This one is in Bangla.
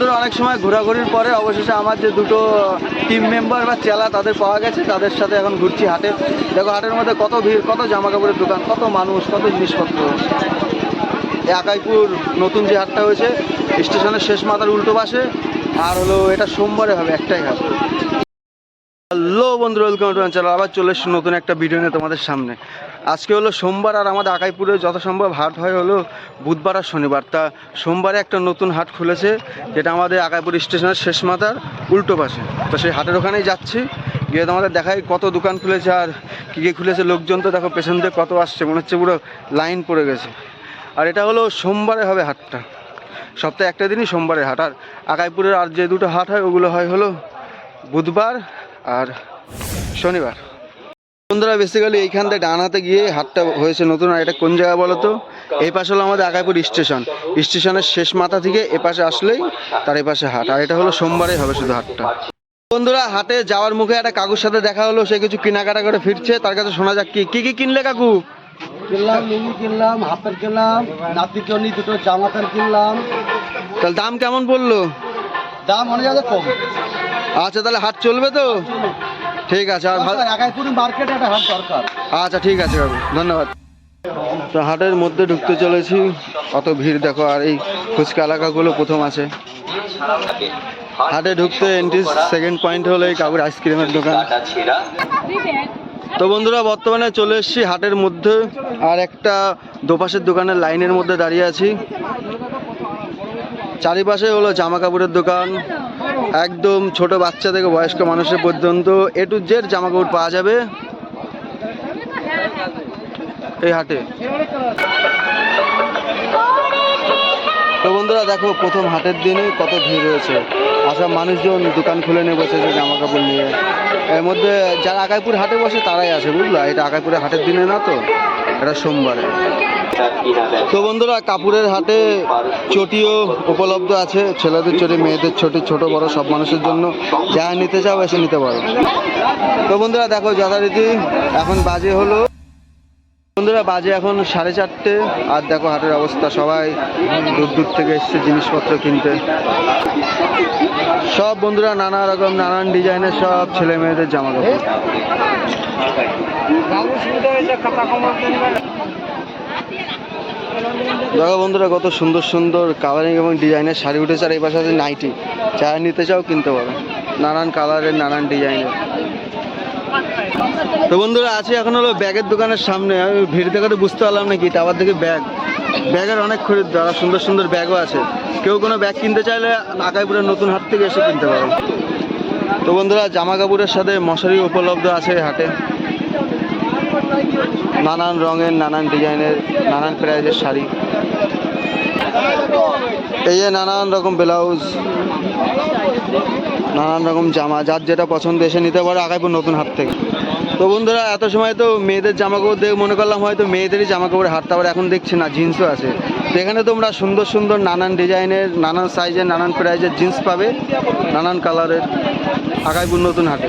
বন্ধুরা, অনেক সময় ঘোরাঘুরির পরে অবশেষে আমার যে দুটো টিম মেম্বার বা চেলা তাদের পাওয়া গেছে, তাদের সাথে এখন ঘুরছি হাটে। দেখো, হাটের মধ্যে কত ভিড়, কত জামা কাপড়ের দোকান, কত মানুষ, কত জিনিসপত্র। একাইপুর নতুন যে হাটটা হয়েছে, স্টেশনের শেষ মাথার উল্টো পাশে, আর হলো এটা সোমবারে হবে একটাই হাট। হ্যালো বন্ধুরা ওয়েলকাম টু চ্যানেল আবার চলে এসেছি নতুন একটা ভিডিও নিয়ে তোমাদের সামনে। আজকে হলো সোমবার আর আমাদের আকাইপুরে যত সম্ভব হাট হয় হলো বুধবার আর শনিবার। তা সোমবারে একটা নতুন হাট খুলেছে, যেটা আমাদের আকাইপুর স্টেশনের শেষ মাথার উল্টো পাশে। তো সেই হাটের ওখানেই যাচ্ছি, গিয়ে তোমাদের দেখাই কত দোকান খুলেছে আর কী কী খুলেছে। লোকজন তো দেখো পেছন দিয়ে কত আসছে, মনে হচ্ছে পুরো লাইন পড়ে গেছে। আর এটা হলো সোমবারে হবে হাটটা। সপ্তাহে একটা দিনই সোমবারের হাট। আর আকাইপুরের আর যে দুটো হাট হয়, ওগুলো হয় হলো বুধবার আর শনিবার। বন্ধুরা বেসিক্যালি এইখান থেকে ডান হাতে গিয়ে হাটটা হয়েছে নতুন আর এটা কোন জায়গা বলো তো এই পাশে হলো আমাদের আকাইপুর স্টেশন। স্টেশনের শেষ মাথা থেকে এ পাশে আসলেই তার এই পাশে হাট আর এটা হলো সোমবারে হবে শুধু হাটটা। বন্ধুরা হাটে যাওয়ার মুখে একটা কাকুর সাথে দেখা হলো সে কিছু কেনাকাটা করে ফিরছে তার কাছে শোনা যাক কি কি কি কিনলে কাকু? কিনলাম লুঙ্গি কিনলাম হাফ প্যান্ট কিনলাম জন্য দুটো জামা প্যান্ট কিনলাম। তাহলে দাম কেমন পড়ল? দাম অনেক জায়গায় কম। আচ্ছা তাহলে হাট চলবে তো? ঠিক আছে আর আচ্ছা ঠিক আছে কাকু ধন্যবাদ। তো হাটের মধ্যে ঢুকতে চলেছি। কত ভিড় দেখো আর এই ফুচকা এলাকাগুলো প্রথম আছে। হাটে ঢুকতে এন্ট্রি সেকেন্ড পয়েন্ট হলো এই কাকুর আইসক্রিমের দোকান। তো বন্ধুরা বর্তমানে চলে এসেছি হাটের মধ্যে আর একটা দোপাশের দোকানের লাইনের মধ্যে দাঁড়িয়ে আছি। চারিপাশে হলো জামা কাপড়ের দোকান। একদম ছোট বাচ্চা থেকে বয়স্ক মানুষের পর্যন্ত এ টু জেড জামা কাপড় পাওয়া যাবে। এই হাটে। তো বন্ধুরা, দেখো প্রথম হাটের দিনে কত ভিড় রয়েছে। আসা মানুষজন দোকান খুলে নিয়ে বসেছে জামা কাপড় নিয়ে। এর মধ্যে যারা আকাইপুর হাটে বসে তারাই আসে, বুঝলা? এটা আকাইপুরে হাটের দিনে না তো? এটা সোমবারে। তো বন্ধুরা কাপড়ের হাটে চটিও উপলব্ধ আছে। ছেলেদের চটি, মেয়েদের চটি, ছোট, বড়, সব মানুষের জন্য। যা নিতে চাও, এসে নিতে পারো। তো বন্ধুরা, দেখো যথারীতি এখন বাজে হলো। বন্ধুরা, বাজে এখন সাড়ে চারটে। আর দেখো হাটের অবস্থা, সবাই দূর দূর থেকে এসছে জিনিসপত্র কিনতে। সব বন্ধুরা, নানা রকম, নানান ডিজাইনের সব ছেলে মেয়েদের জামা কাপড় দেখো বন্ধুরা, কত সুন্দর সুন্দর কালারিং এবং ডিজাইনের শাড়ি উঠেছে আর এই পাশে আছে নাইটি যা নিতে চাও কিনতে পারো। নানান কালারের নানান ডিজাইনের তো বন্ধুরা আছি এখন হলো ব্যাগের দোকানের সামনে। আমি ভিড় দেখাতে বুঝতে পারলাম না কি টাবার থেকে ব্যাগ। ব্যাগের অনেক খরিদ্দার, আর সুন্দর সুন্দর ব্যাগও আছে। কেউ কোনো ব্যাগ কিনতে চাইলে আকাইপুরের নতুন হাট থেকে এসে কিনতে পারো। তো বন্ধুরা জামা কাপড়ের সাথে মশারি উপলব্ধ আছে হাটে। নানান রঙের, নানান ডিজাইনের, নানান প্রাইজের শাড়ি। এই যে নানান রকম ব্লাউজ, নানান রকম জামা, যার যেটা পছন্দ এসে নিতে পারে আগাইপুর নতুন হাট থেকে। তো বন্ধুরা, এত সময় তো মেয়েদের জামা কাপড় দেখে মনে করলাম হয়তো মেয়েদেরই জামা কাপড় হাট তারপর এখন দেখছি না, জিন্সও আছে। এখানে তোমরা সুন্দর সুন্দর নানান ডিজাইনের, নানান সাইজের নানান প্রাইজের জিন্স পাবে, নানান কালারের আগাইপুর নতুন হাটে।